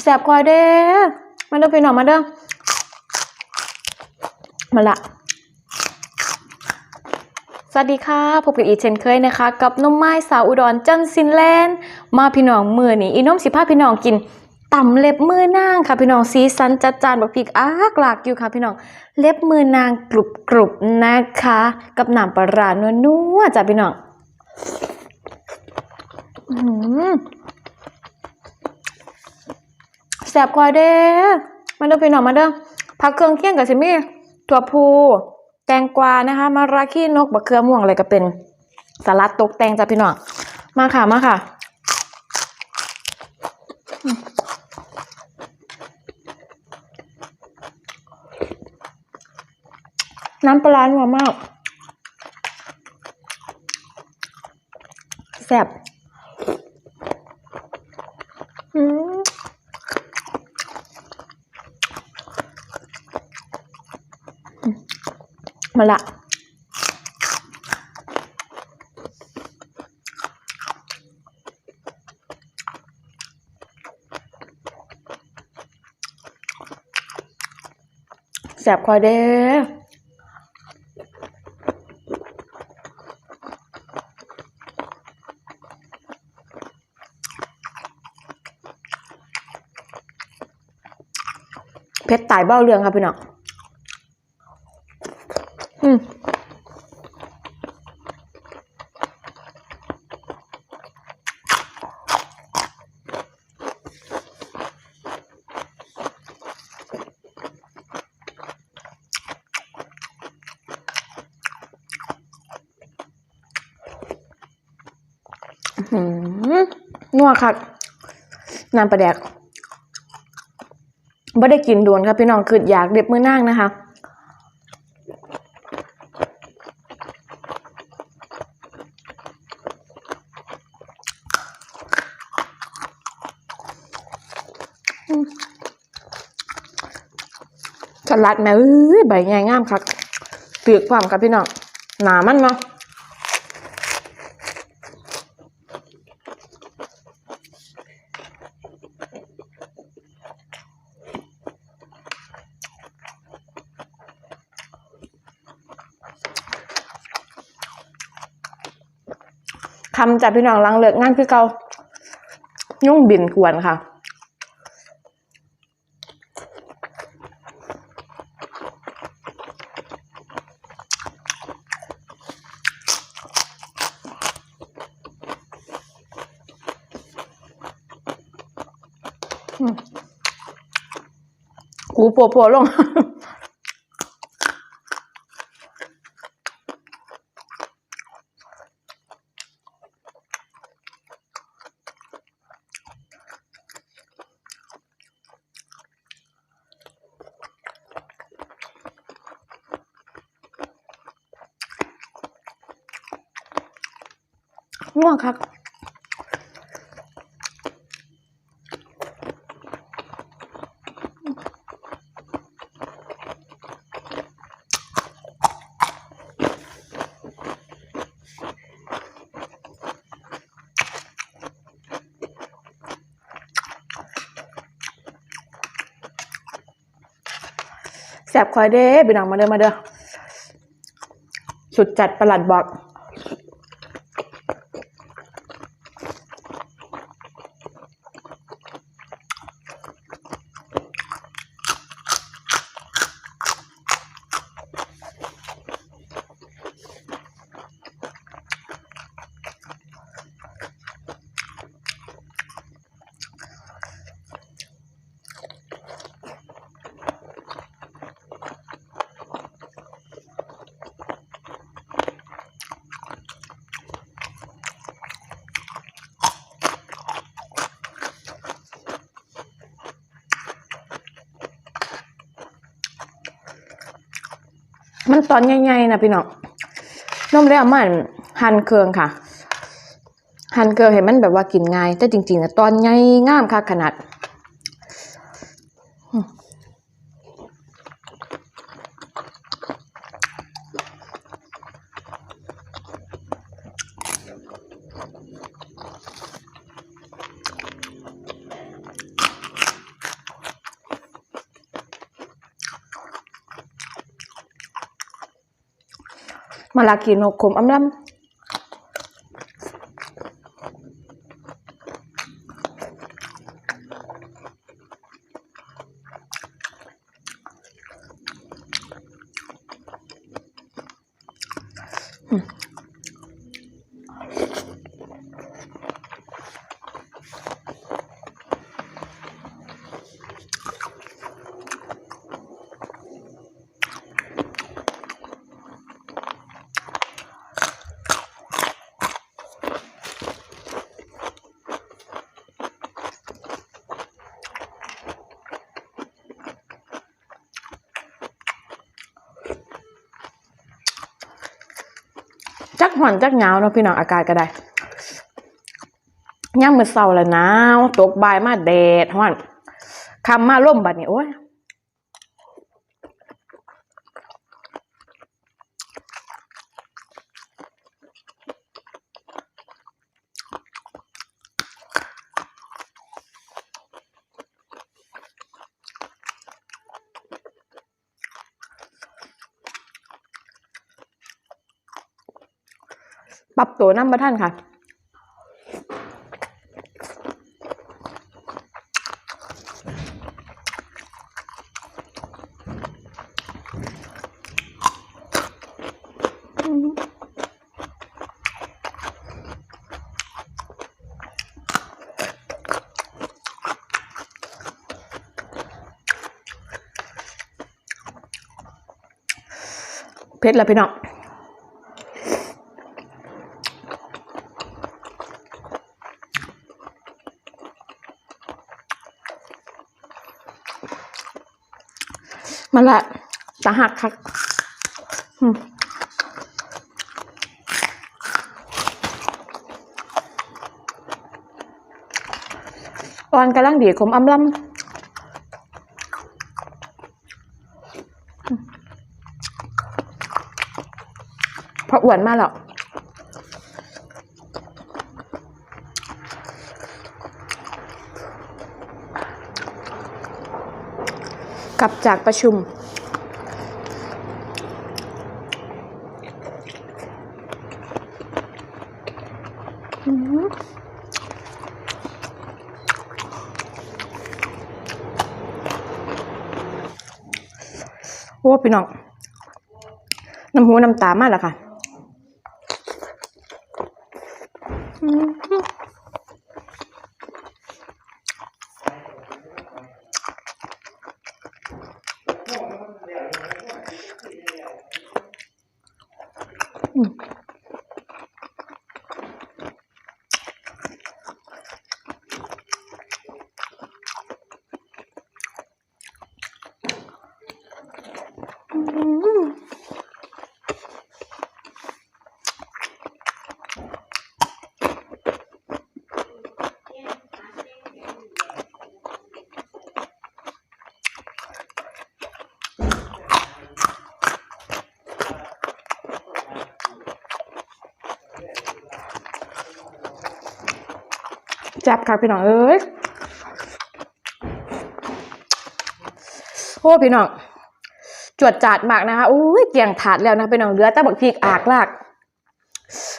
แสบคอยเด้อมาเด้อพี่น้องมาเด้อมาละสวัสดีค่ะพบกันอีเช่นเคยนะคะ กับน้องไม้สาวอุดรจันทร์ซินแลนด์มาพี่น้องมือนี่อีน้องสิพาพี่น้องกินต่ำเล็บมือนางค่ะพี่น้องสีสันจัดจานบักพริกอากหลากอยู่ค่ะพี่น้องเล็บมือนางกรุบกรุบนะคะ กับหน้ำปลาร้านัวๆจ้ะพี่น้องอื้อหือ แสบคอยเด้มาเด้อพี่น้องมาเด้อผักเครื่องเคียงกับซิมี่ถั่วพูแตงกวานะคะมาราขี้นกบะเขือม่วงอะไรก็เป็นสลัดตกแต่งจ้ะพี่น้องมาค่ะมาค่ะน้ำปลาร้านัวมากแซ่บ มาละแสบคอยเด้เพชรตายเบ้าเรืองครับพี่น้องอืมหืม นัวคักน้ำปลาแดกไม่ได้กินโดวนครับพี่น้องคืออยากเด็บมือนั่งนะคะสลัดแม่เอ้ยใบใหญ่งามครับเปียกความครับพี่น้องหนามันเนาะ คำจากพี่น้องลังเลิกงานคือเกายุ่งบินควรค่ะกูปัวปัวๆลง ง่วงครับแสบคอยเด้พี่น้องมาเด้อมาเด้อสุดจัดประหลัดบอก มันตอนใหญ่ๆนะพี่น้องนมแล้วมันหั่นเครื่องค่ะ หั่นเครื่องให้มันแบบว่ากินง่าย แต่จริงๆนะตอนใหญ่งามค่ะขนาด มาล จักหอนจักหนาวเนาะพี่น้องอากาศก็ได้ย่างมือเศร้าแล้วหนาวตกบ่ายมาแดดฮ้อนคำมาล่มบัดนี้โอ้ย ปรับตัวน้ำมาท่านค่ะเผ็ดแล้วพี่น้อง มาละสาหักคักอืมตอนกำลังดีขมอ้ำลำเพราะอ้วนมาหร กลับจากประชุมอืมโอ้พี่น้อง น้ำหูน้ำตามากแล้วค่ะ Mm. จับค่ะพี่น้องเอ้ยโอ้พี่น้องจวดจาดมากนะคะอุ้ยเกี่ยงถาดแล้วนะพี่น้องเหลือแต่บักพริกอากลาก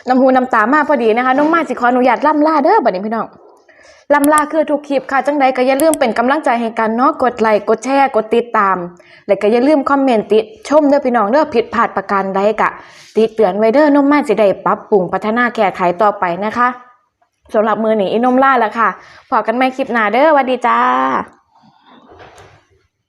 น้ำหูน้ำตามากพอดีนะคะน้องมาสิขออนุญาตล่ำล่าเด้อบัดนี้พี่น้องล่ำลาคือทุกคลิปค่ะจังใดก็อย่าลืมเป็นกำลังใจให้กันเนาะกดไลค์กดแชร์กดติดตาม และก็อย่าลืมคอมเมนต์ติชมเด้อพี่น้องเด้อผิดพลาดประการใดกะ ติเตือนไว้เด้อน้องมาสิได้ปรับปรุงพัฒนาแก้ไขต่อไปนะคะ สำหรับมือหนีอินนมล่าแล้วค่ะพอกันไม่คลิปหน้าเด้อวัสดีจ้า